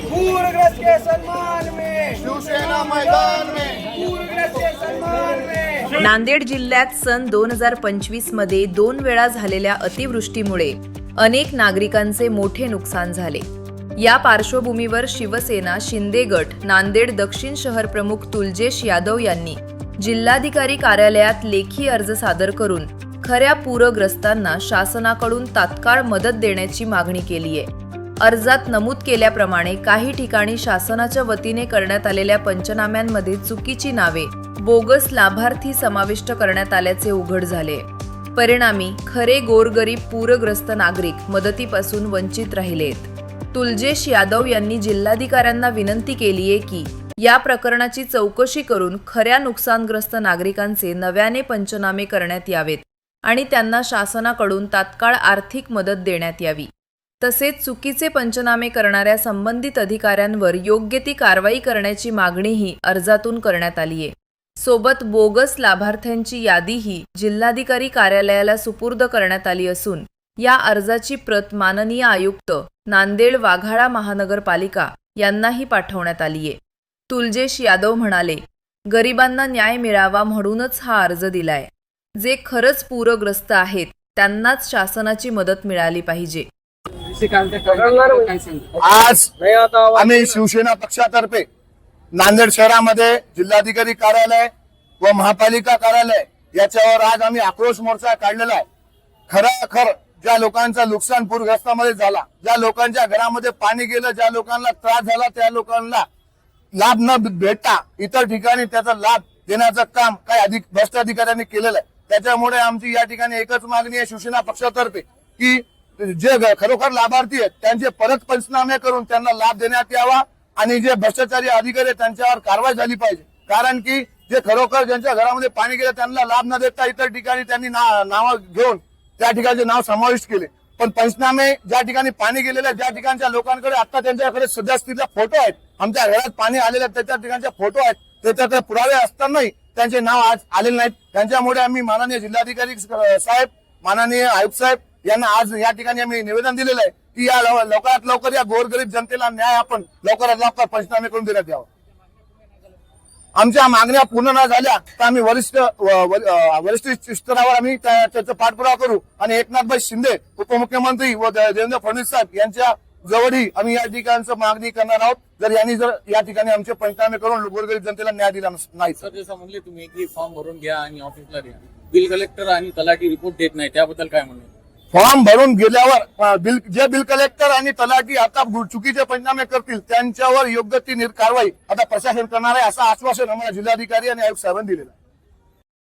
पूरग्रस्त के सम्मान में. शिवसेना मैदान में. पूरग्रस्त के सम्मान में. नांदेड जिल्ह्यात सन दोन हजार पंचवीसमध्ये दोन वेळा झालेल्या अतिवृष्टीमुळे अनेक नागरिकांचे मोठे नुकसान झाले. या पार्श्वभूमीवर शिवसेना शिंदे गट नांदेड दक्षिण शहर प्रमुख तुलजेश यादव यांनी जिल्हाधिकारी कार्यालयात लेखी अर्ज सादर करून खऱ्या पूरग्रस्तांना शासनाकडून तात्काळ मदत देण्याची मागणी केली आहे. अर्जात नमूद केल्याप्रमाणे काही ठिकाणी शासनाच्या वतीने करण्यात आलेल्या पंचनाम्यांमध्ये चुकीची नावे बोगस लाभार्थी समाविष्ट करण्यात आल्याचे उघड झाले. परिणामी खरे गोरगरीब पूरग्रस्त नागरिक मदतीपासून वंचित राहिलेत. तुलजेश यादव यांनी जिल्हाधिकाऱ्यांना विनंती केली आहे की या प्रकरणाची चौकशी करून खऱ्या नुकसानग्रस्त नागरिकांचे नव्याने पंचनामे करण्यात यावेत. आणि त्यांना शासनाकडून तात्काळ आर्थिक मदत देण्यात यावी. तसेच चुकीचे पंचनामे करणाऱ्या संबंधित अधिकाऱ्यांवर योग्य ती कारवाई करण्याची मागणीही अर्जातून करण्यात आली आहे सोबत बोगस लाभार्थ्यांची यादीही जिल्हाधिकारी कार्यालयाला सुपूर्द करण्यात आली असून या अर्जाची प्रत माननीय आयुक्त नांदेड वाघाळा महानगरपालिका यांनाही पाठवण्यात आली आहे तुलजेश यादव म्हणाले गरिबांना न्याय मिळावा म्हणूनच हा अर्ज दिलाय. जे खरंच पूरग्रस्त आहेत त्यांनाच शासनाची मदत मिळाली पाहिजे. आज आम्ही शिवसेना पक्षातर्फे नांदेड शहरामध्ये जिल्हाधिकारी कार्यालय व महापालिका कार्यालय याच्यावर आज आम्ही आक्रोश मोर्चा काढलेला आहे. खरं ज्या लोकांचा नुकसान पूरग्रस्तामध्ये झाला ज्या लोकांच्या घरामध्ये पाणी गेलं ज्या लोकांना त्रास झाला त्या लोकांना लाभ न भेटता इतर ठिकाणी त्याचा लाभ देण्याचं काम काही अधिक भ्रष्ट अधिकाऱ्यांनी केलेलं आहे. त्याच्यामुळे आमची या ठिकाणी एकच मागणी आहे शिवसेना पक्षातर्फे की जे खरोखर लाभार्थी आहेत त्यांचे परत पंचनामे करून त्यांना लाभ देण्यात यावा आणि जे भ्रष्टाचारी अधिकारी आहेत त्यांच्यावर कारवाई झाली पाहिजे. कारण की जे खरोखर ज्यांच्या घरामध्ये पाणी गेलं त्यांना लाभ न देता इतर ठिकाणी त्यांनी ना- नावं घेऊन त्या ठिकाणचे नाव समाविष्ट केले. पण पंचनामे ज्या ठिकाणी पाणी गेलेल्या ज्या ठिकाणच्या लोकांकडे आता त्यांच्याकडे सद्यस्थितीला फोटो आहेत. आमच्या घरात पाणी आलेले आहेत त्याच्या ठिकाणच्या फोटो आहेत. त्याच्यात पुरावे असतानाही त्यांचे नाव आज आलेले नाहीत. त्यांच्यामुळे आम्ही माननीय जिल्हाधिकारी साहेब माननीय आयुक्त साहेब यांना आज या ठिकाणी आम्ही निवेदन दिलेलं आहे की या लवकरात लवकर या गोरगरीब जनतेला न्याय आपण लवकरात लवकर पंचनामे करून देण्यात यावं. आमच्या मागण्या पूर्ण न झाल्या तर आम्ही वरिष्ठ वरिष्ठ स्तरावर आम्ही त्याचा पाठपुरावा करू. आणि एकनाथभाई शिंदे उपमुख्यमंत्री व देवेंद्र फडणवीस साहेब यांच्या जवळही आम्ही या ठिकाणचं मागणी करणार आहोत. जर यांनी जर या ठिकाणी आमचे पंचनामे करून गोरगरीब जनतेला न्याय दिला नाही. सर जसं म्हणले तुम्ही की फॉर्म भरून घ्या आणि ऑफिसला द्या. बिल कलेक्टर आणि तलाठी रिपोर्ट देत नाही त्याबद्दल काय म्हणणे फॉर्म भरून गेल्यावर बिल जे बिल कलेक्टर आणि तलाठी आता चुकीचे पंचनामे करतील त्यांच्यावर योग्य ती कारवाई आता प्रशासन करणार आहे असं आश्वासन आम्हाला जिल्हाधिकारी आणि आयुक्त साहेबांनी दिलेलं आहे.